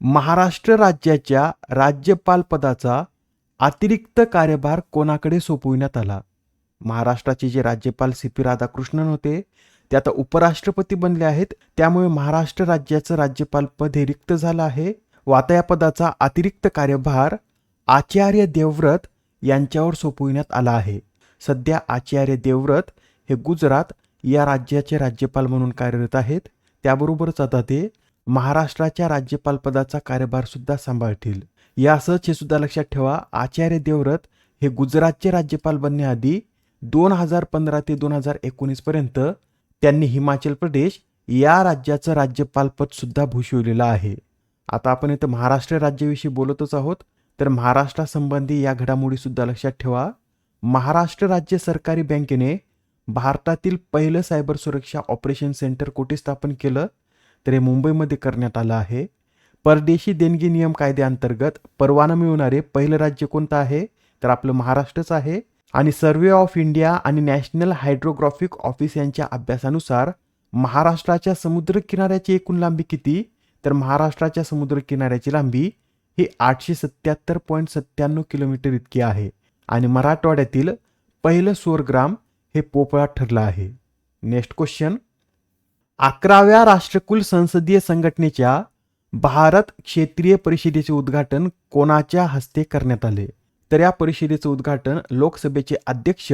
महाराष्ट्र राज्याच्या राज्यपाल पदाचा अतिरिक्त कार्यभार कोणाकडे सोपविण्यात आला? महाराष्ट्राचे जे राज्यपाल सी पी राधाकृष्णन होते ते आता उपराष्ट्रपती बनले आहेत. त्यामुळे महाराष्ट्र राज्याचं राज्यपाल पद हे रिक्त झालं आहे. व आता या पदाचा अतिरिक्त कार्यभार आचार्य देवव्रत यांच्यावर सोपविण्यात आला आहे. सध्या आचार्य देवव्रत हे गुजरात या राज्याचे राज्यपाल म्हणून कार्यरत आहेत. त्याबरोबरच आता ते महाराष्ट्राच्या राज्यपालपदाचा कार्यभार सुद्धा सांभाळतील. यासच हे सुद्धा लक्षात ठेवा आचार्य देवव्रत हे गुजरातचे राज्यपाल बनण्याआधी दोन हजार पंधरा ते दोन हजार एकोणीस पर्यंत त्यांनी हिमाचल प्रदेश या राज्याचं राज्यपालपद सुद्धा भूषविलेलं आहे. आता आपण इथं महाराष्ट्र राज्याविषयी बोलतच आहोत तर महाराष्ट्रासंबंधी या घडामोडी सुद्धा लक्षात ठेवा. महाराष्ट्र राज्य सरकारी बँकेने भारतातील पहिलं सायबर सुरक्षा ऑपरेशन सेंटर कुठे स्थापन केलं? तर हे मुंबईमध्ये करण्यात आलं आहे. परदेशी देणगी नियम कायद्याअंतर्गत परवाना मिळवणारे पहिलं राज्य कोणतं आहे? तर आपलं महाराष्ट्रच आहे. आणि सर्वे ऑफ इंडिया आणि नॅशनल हायड्रोग्राफिक ऑफिस यांच्या अभ्यासानुसार महाराष्ट्राच्या समुद्र किनाऱ्याची एकूण लांबी किती? तर महाराष्ट्राच्या समुद्र किनाऱ्याची लांबी ही आठशे सत्याहत्तर पॉईंट सत्त्याण्णव किलोमीटर इतकी आहे. आणि मराठवाड्यातील पहिलं सोरग्राम हे पोपळा ठरलं आहे. Next question. अकराव्या राष्ट्रकुल संसदीय संघटनेच्या भारत क्षेत्रीय परिषदेचे उद्घाटन कोणाच्या हस्ते करण्यात आले? तर या परिषदेचं उद्घाटन लोकसभेचे अध्यक्ष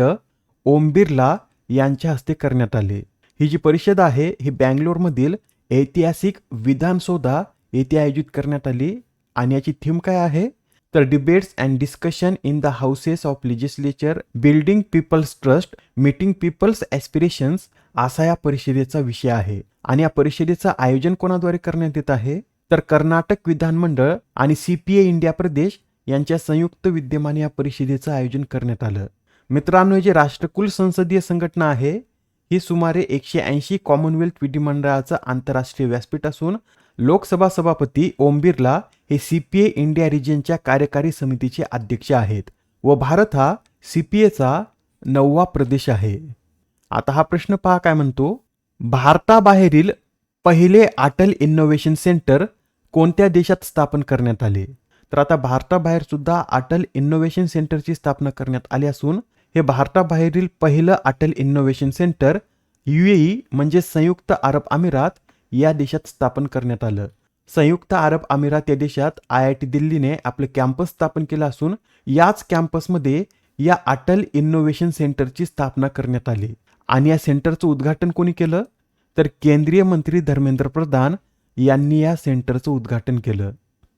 ओम बिर्ला यांच्या हस्ते करण्यात आले. ही जी परिषद आहे ही बँगलोरमधील ऐतिहासिक विधानसौधा येथे आयोजित करण्यात आली आणि याची थीम काय आहे? तर debates and discussion in the houses of legislature building people's trust meeting people's aspirations असा या परिषदेचा विषय आहे. आणि या परिषदेचं आयोजन कोणाद्वारे करण्यात येत आहे? तर कर्नाटक विधानमंडळ आणि सीपीए इंडिया प्रदेश यांच्या संयुक्त विद्यमाने या परिषदेचं आयोजन करण्यात आलं. मित्रांनो जे जी राष्ट्रकुल संसदीय संघटना आहे ही सुमारे एकशे ऐंशी कॉमनवेल्थ विधिमंडळाचं आंतरराष्ट्रीय व्यासपीठ असून लोकसभा सभापती ओम बिर्ला हे सी पी ए इंडिया रिजनच्या कार्यकारी समितीचे अध्यक्ष आहेत व भारत हा सी पी एचा नववा प्रदेश आहे. आता हा प्रश्न पहा काय म्हणतो. भारताबाहेरील पहिले अटल इनोव्हेशन सेंटर कोणत्या देशात स्थापन करण्यात आले? तर आता भारताबाहेर सुद्धा अटल इनोव्हेशन सेंटरची स्थापना करण्यात आली असून हे भारताबाहेरील पहिलं अटल इनोव्हेशन सेंटर युएई म्हणजे संयुक्त अरब अमिरात या देशात स्थापन करण्यात आलं. संयुक्त अरब अमिरात या देशात आय आय टी दिल्लीने आपलं कॅम्पस स्थापन केलं असून याच कॅम्पसमध्ये या अटल इनोव्हेशन सेंटरची स्थापना करण्यात आली. आणि या सेंटरचं उद्घाटन कोणी केलं? तर केंद्रीय मंत्री धर्मेंद्र प्रधान यांनी या सेंटरचं उद्घाटन केलं.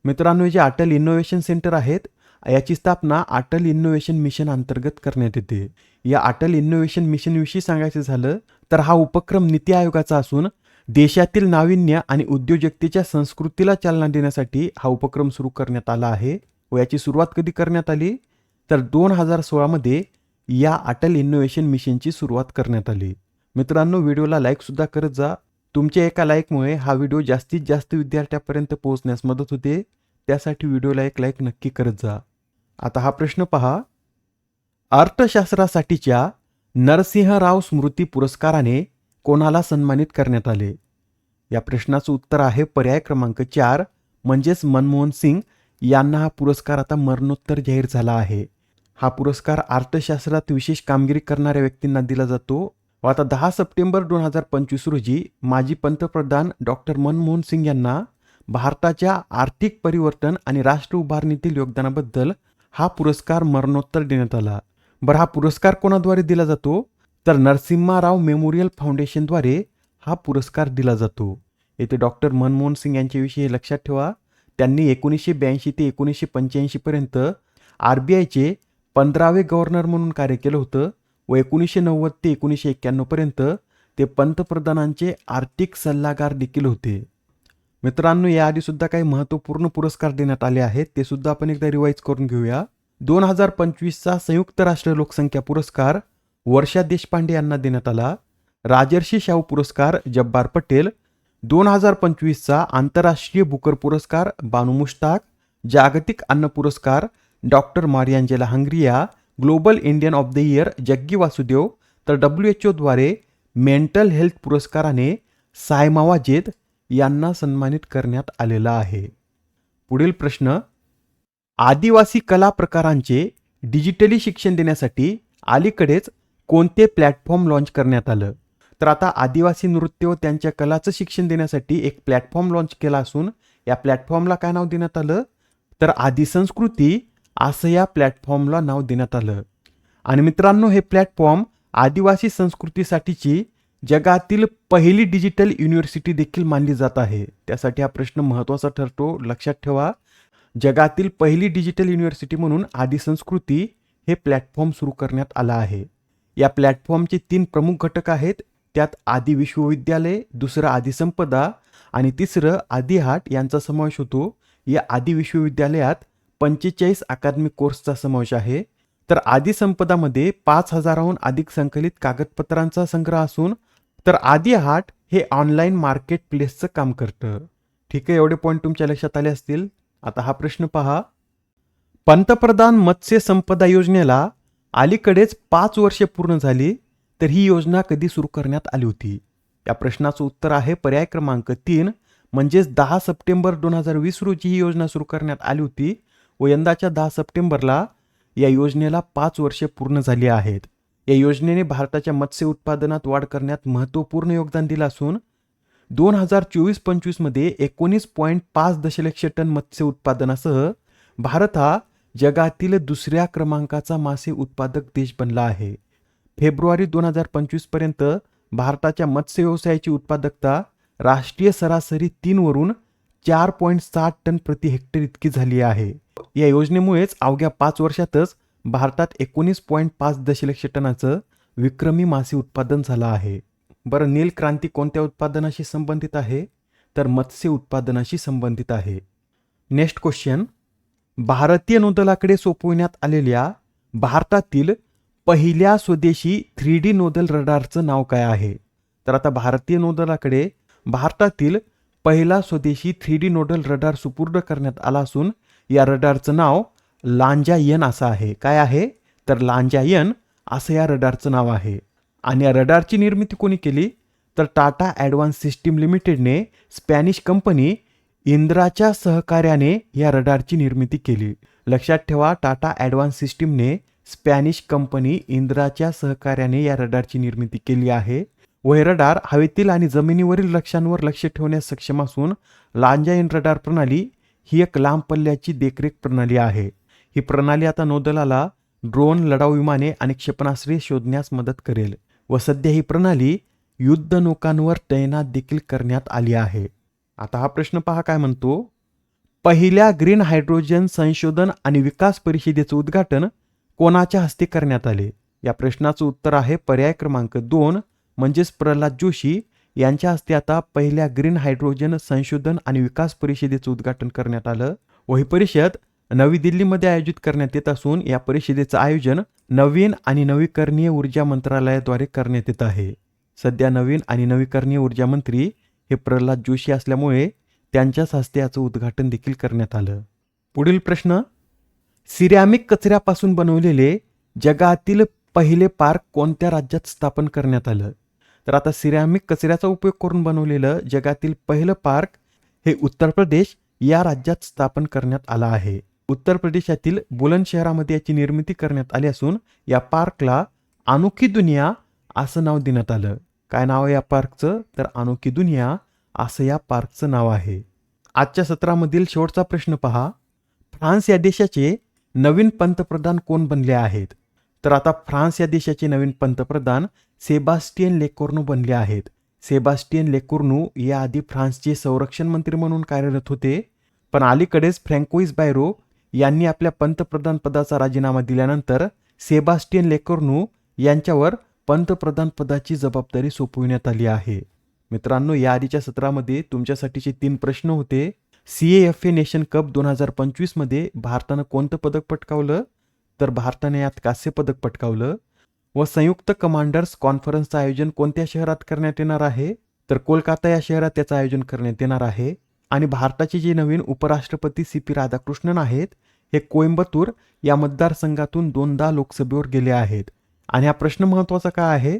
मित्रांनो हे जे अटल इनोव्हेशन सेंटर आहेत याची स्थापना अटल इनोव्हेशन मिशन अंतर्गत करण्यात येते. या अटल इनोव्हेशन मिशनविषयी सांगायचं झालं तर हा उपक्रम नीती आयोगाचा असून देशातील नाविन्य आणि उद्योजकतेच्या संस्कृतीला चालना देण्यासाठी हा उपक्रम सुरू करण्यात आला आहे व याची सुरुवात कधी करण्यात आली? तर दोन हजार सोळामध्ये या अटल इनोव्हेशन मिशनची सुरुवात करण्यात आली. मित्रांनो व्हिडिओला लाईकसुद्धा करत जा. तुमच्या एका लाईकमुळे हा व्हिडिओ जास्तीत जास्त विद्यार्थ्यापर्यंत पोहोचण्यास मदत होते. त्यासाठी व्हिडिओला एक लाईक नक्की करत जा. आता हा प्रश्न पहा. अर्थशास्त्रासाठीच्या नरसिंहराव स्मृती पुरस्काराने कोणाला सन्मानित करण्यात आले? या प्रश्नाचं उत्तर आहे पर्याय क्रमांक चार म्हणजेच मनमोहन सिंग यांना हा पुरस्कार आता मरणोत्तर जाहीर झाला आहे. हा पुरस्कार अर्थशास्त्रात विशेष कामगिरी करणाऱ्या व्यक्तींना दिला जातो व आता दहा सप्टेंबर दोन हजार पंचवीस रोजी माजी पंतप्रधान डॉक्टर मनमोहन सिंग यांना भारताच्या आर्थिक परिवर्तन आणि राष्ट्र उभारणीतील योगदानाबद्दल हा पुरस्कार मरणोत्तर देण्यात आला. बरं हा पुरस्कार कोणाद्वारे दिला जातो? तर नरसिम्हा मेमोरियल फाउंडेशनद्वारे हा पुरस्कार दिला जातो. येथे डॉक्टर मनमोहन सिंग यांच्याविषयी लक्षात ठेवा. त्यांनी एकोणीसशे ब्याऐंशी ते एकोणीसशे पंच्याऐंशीपर्यंत आर बी आयचे पंधरावे गव्हर्नर म्हणून कार्य केलं होतं व एकोणीसशे नव्वद ते एकोणीसशे एक्क्याण्णवपर्यंत ते पंतप्रधानांचे आर्थिक सल्लागार देखील होते. मित्रांनो याआधीसुद्धा काही महत्त्वपूर्ण पुरस्कार देण्यात आले आहेत ते सुद्धा आपण एकदा रिवाईज करून घेऊया. दोन हजार पंचवीसचा संयुक्त राष्ट्र लोकसंख्या पुरस्कार वर्षा देशपांडे यांना देण्यात आला. राजर्षी शाहू पुरस्कार जब्बार पटेल. दोन हजार पंचवीसचा आंतरराष्ट्रीय बुकर पुरस्कार बानू मुश्ताक. जागतिक अन्न पुरस्कार doctor Mariangela Hungria global Indian of the year Jaggi Vasudev तर डब्ल्यू एच ओद्वारे मेंटल हेल्थ पुरस्काराने सायमावा जेद यांना सन्मानित करण्यात आलेला आहे. पुढील प्रश्न आदिवासी कला प्रकारांचे डिजिटली शिक्षण देण्यासाठी अलीकडेच कोणते प्लॅटफॉर्म लॉन्च करण्यात आलं? तर आता आदिवासी नृत्य व त्यांच्या कलाचं शिक्षण देण्यासाठी एक प्लॅटफॉर्म लॉन्च केला असून या प्लॅटफॉर्मला काय नाव देण्यात आलं? तर आदि संस्कृती असं या प्लॅटफॉर्मला नाव देण्यात आलं. आणि मित्रांनो हे प्लॅटफॉर्म आदिवासी संस्कृतीसाठीची जगातील पहिली डिजिटल युनिव्हर्सिटी देखील मानली जात आहे. त्यासाठी हा प्रश्न महत्त्वाचा ठरतो. लक्षात ठेवा जगातील पहिली डिजिटल युनिव्हर्सिटी म्हणून आदि संस्कृती हे प्लॅटफॉर्म सुरू करण्यात आला आहे. या प्लॅटफॉर्मचे तीन प्रमुख घटक आहेत. त्यात आदि विश्वविद्यालय दुसरं आदि संपदा आणि तिसरं आदिहाट यांचा समावेश होतो. या आदि विश्वविद्यालयात पंचेचाळीस अकादमी कोर्सचा समावेश आहे. तर आदी संपदामध्ये पाच हजाराहून अधिक संकलित कागदपत्रांचा संग्रह असून तर आदी हाट हे ऑनलाईन मार्केट प्लेसचं काम करतं. ठीक आहे एवढे पॉईंट तुमच्या लक्षात आले असतील? आता हा प्रश्न पहा. पंतप्रधान मत्स्य संपदा योजनेला अलीकडेच पाच वर्षे पूर्ण झाली तर ही योजना कधी सुरू करण्यात आली होती? या प्रश्नाचं उत्तर आहे पर्याय क्रमांक तीन म्हणजेच दहा सप्टेंबर दोन हजार वीस रोजी ही योजना सुरू करण्यात आली होती. व यंदाच्या दहा सप्टेंबरला या योजनेला पाच वर्षे पूर्ण झाली आहेत. या योजनेने भारताच्या मत्स्य उत्पादनात वाढ करण्यात महत्त्वपूर्ण योगदान दिलं असून दोन हजार चोवीस पंचवीसमध्ये एकोणीस पॉईंट पाच दशलक्ष टन मत्स्य उत्पादनासह भारत हा जगातील दुसऱ्या क्रमांकाचा मासे उत्पादक देश बनला आहे. फेब्रुवारी दोन हजार पंचवीसपर्यंत भारताच्या मत्स्य व्यवसायाची उत्पादकता राष्ट्रीय सरासरी तीनवरून चार पॉईंट सात टन प्रति हेक्टर इतकी झाली आहे. या योजनेमुळेच अवघ्या पाच वर्षातच भारतात एकोणीस पॉईंट पाच दशलक्ष टनाचं विक्रमी मासे उत्पादन झालं आहे. बरं नील क्रांती कोणत्या उत्पादनाशी संबंधित आहे? तर मत्स्य उत्पादनाशी संबंधित आहे. Next question. भारतीय नौदलाकडे सोपविण्यात आलेल्या भारतातील पहिल्या स्वदेशी थ्री डी नौदल रडारचं नाव काय आहे? तर आता भारतीय नौदलाकडे भारतातील पहिला स्वदेशी थ्री डी नोडल रडार सुपूर्द करण्यात आला असून या रडारचं नाव लांजायन असं आहे. काय आहे? तर लांजायन असं या रडारचं नाव आहे. आणि या रडारची निर्मिती कोणी केली? तर टाटा ॲडव्हान्स सिस्टीम लिमिटेडने स्पॅनिश कंपनी इंद्राच्या सहकार्याने या रडारची निर्मिती केली. लक्षात ठेवा टाटा ॲडव्हान्स सिस्टीमने स्पॅनिश कंपनी इंद्राच्या सहकार्याने या रडारची निर्मिती केली आहे. वैरडार हवेतील आणि जमिनीवरील लक्ष्यांवर लक्ष ठेवण्यास सक्षम असून लांजाईन रडार प्रणाली ही एक लांब पल्ल्याची देखरेख प्रणाली आहे. ही प्रणाली आता नौदलाला ड्रोन लढाऊ विमाने आणि क्षेपणास्त्रे शोधण्यास मदत करेल व सध्या ही प्रणाली युद्ध नौकांवर तैनात देखील करण्यात आली आहे. आता हा प्रश्न पहा काय म्हणतो? पहिल्या ग्रीन हायड्रोजन संशोधन आणि विकास परिषदेचं उद्घाटन कोणाच्या हस्ते करण्यात आले? या प्रश्नाचं उत्तर आहे पर्याय क्रमांक दोन म्हणजेच प्रल्हाद जोशी यांच्या हस्ते आता पहिल्या ग्रीन हायड्रोजन संशोधन आणि विकास परिषदेचं उद्घाटन करण्यात आलं. व ही परिषद नवी दिल्लीमध्ये आयोजित करण्यात येत असून या परिषदेचं आयोजन नवीन आणि नवीकरणीय ऊर्जा मंत्रालयाद्वारे करण्यात येत आहे. सध्या नवीन आणि नवीकरणीय ऊर्जा मंत्री हे प्रल्हाद जोशी असल्यामुळे त्यांच्याच हस्ते याचं उद्घाटन देखील करण्यात आलं. पुढील प्रश्न सिरॅमिक कचऱ्यापासून बनवलेले जगातील पहिले पार्क कोणत्या राज्यात स्थापन करण्यात आलं? तर आता सिरॅमिक कचऱ्याचा उपयोग करून बनवलेलं जगातील पहिलं पार्क हे उत्तर प्रदेश या राज्यात स्थापन करण्यात आलं आहे. उत्तर प्रदेशातील बुलंद शहरामध्ये याची निर्मिती करण्यात आली असून या पार्कला अनोखी दुनिया असं नाव देण्यात आलं. काय नाव आहे या पार्कचं? तर अनोखी दुनिया असं या पार्कचं नाव आहे. आजच्या सत्रामधील शेवटचा प्रश्न पहा. फ्रान्स या देशाचे नवीन पंतप्रधान कोण बनले आहेत? तर आता फ्रान्स या देशाचे नवीन पंतप्रधान सेबास्टियन लेकोर्नो बनले आहेत. सेबास्टियन लेकोर्नो याआधी फ्रान्सचे संरक्षण मंत्री म्हणून कार्यरत होते पण अलीकडेच फ्रँकोइस बायरो यांनी आपल्या पंतप्रधान पदाचा राजीनामा दिल्यानंतर सेबास्टियन लेकोर्नो यांच्यावर पंतप्रधान पदाची जबाबदारी सोपविण्यात आली आहे. मित्रांनो या आधीच्या सत्रामध्ये तुमच्यासाठीचे तीन प्रश्न होते. C F A nation cup दोन हजार पंचवीसमध्ये भारतानं कोणतं पदक पटकावलं? तर भारताने यात कांस्य पदक पटकावलं. व संयुक्त कमांडर्स कॉन्फरन्सचं आयोजन कोणत्या शहरात करण्यात येणार आहे? तर कोलकाता या शहरात त्याचं आयोजन करण्यात येणार आहे. आणि भारताचे जे नवीन उपराष्ट्रपती सी पी राधाकृष्णन आहेत हे कोइंबतूर या मतदारसंघातून दोनदा लोकसभेवर गेले आहेत. आणि हा प्रश्न महत्त्वाचा काय आहे?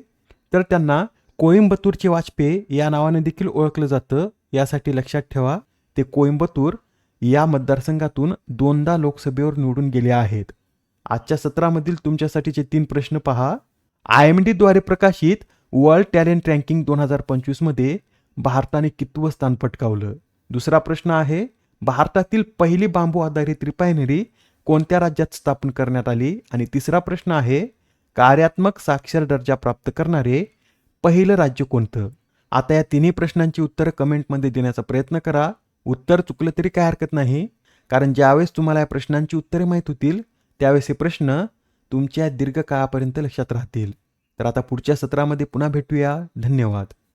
तर त्यांना कोइंबतूरचे वाजपेयी या नावाने देखील ओळखलं जातं. यासाठी लक्षात ठेवा ते कोइंबतूर या मतदारसंघातून दोनदा लोकसभेवर निवडून गेले आहेत. आजच्या सत्रामधील तुमच्यासाठीचे तीन प्रश्न पहा. आय एम डीद्वारे प्रकाशित वर्ल्ड टॅलेंट रँकिंग दोन हजार पंचवीसमध्ये भारताने कितवं स्थान पटकावलं? दुसरा प्रश्न आहे भारतातील पहिली बांबू आधारित रिफायनरी कोणत्या राज्यात स्थापन करण्यात आली? आणि तिसरा प्रश्न आहे कार्यात्मक साक्षर दर्जा प्राप्त करणारे पहिलं राज्य कोणतं? आता या तिन्ही प्रश्नांची उत्तरं कमेंटमध्ये देण्याचा प्रयत्न करा. उत्तर चुकलं तरी काय हरकत नाही कारण ज्यावेळेस तुम्हाला या प्रश्नांची उत्तरे माहीत होतील त्यावेळेस हे प्रश्न तुमच्या दीर्घकाळापर्यंत लक्षात राहतील. तर आता पुढच्या सत्रामध्ये पुन्हा भेटूया. धन्यवाद.